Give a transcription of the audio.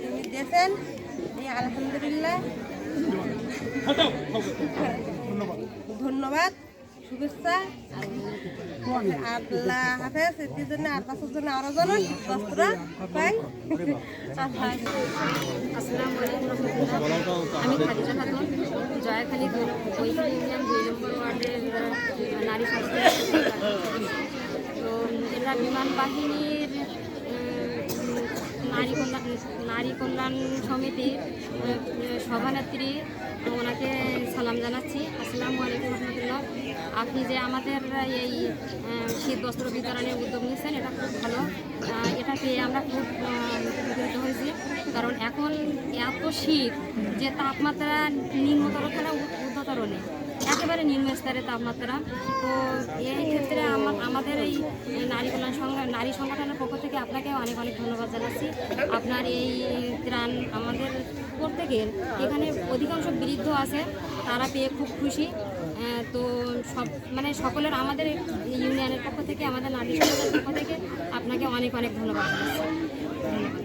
তিনি দিয়েছেন আলহামদুলিল্লাহ। ধন্যবাদ, শুভেচ্ছা। আল্লাহ হাফেজ, এটির জন্য আর বছর জন্য আরও জানুন বস্ত্রা পাই। আমি খাদিজা খাতুন নারী সংস্থার তো এটা বিমান বাহিনীর নারী কল্যাণ নারী কল্যাণ সমিতির সভানেত্রী, ওনাকে সালাম জানাচ্ছি। আসসালামু আলাইকুম রহমতুল্লাহ। আপনি যে আমাদের এই শীত বস্ত্র বিতরণের উদ্যোগ নিয়েছেন, এটা খুব ভালো। এটা পেয়ে আমরা খুব উপকৃত হয়েছি। কারণ এখন এত শীত যে তাপমাত্রা নিম্নতর থেকে উচ্চতর নেই। একেবারে নিম্ন স্তরের তাপমাত্রা। তো এই ক্ষেত্রে আমার এই নারী কল্যাণ সংঘ নারী সংগঠনের পক্ষ থেকে আপনাকে অনেক অনেক ধন্যবাদ জানাচ্ছি। আপনার এই ত্রাণ আমাদের প্রত্যেকের। এখানে অধিকাংশ বৃদ্ধ আছে, তারা পেয়ে খুব খুশি। তো সব মানে সকলের আমাদের ইউনিয়নের পক্ষ থেকে, আমাদের নারী সংগঠনের পক্ষ থেকে আপনাকে অনেক অনেক ধন্যবাদ জানাচ্ছি। ধন্যবাদ।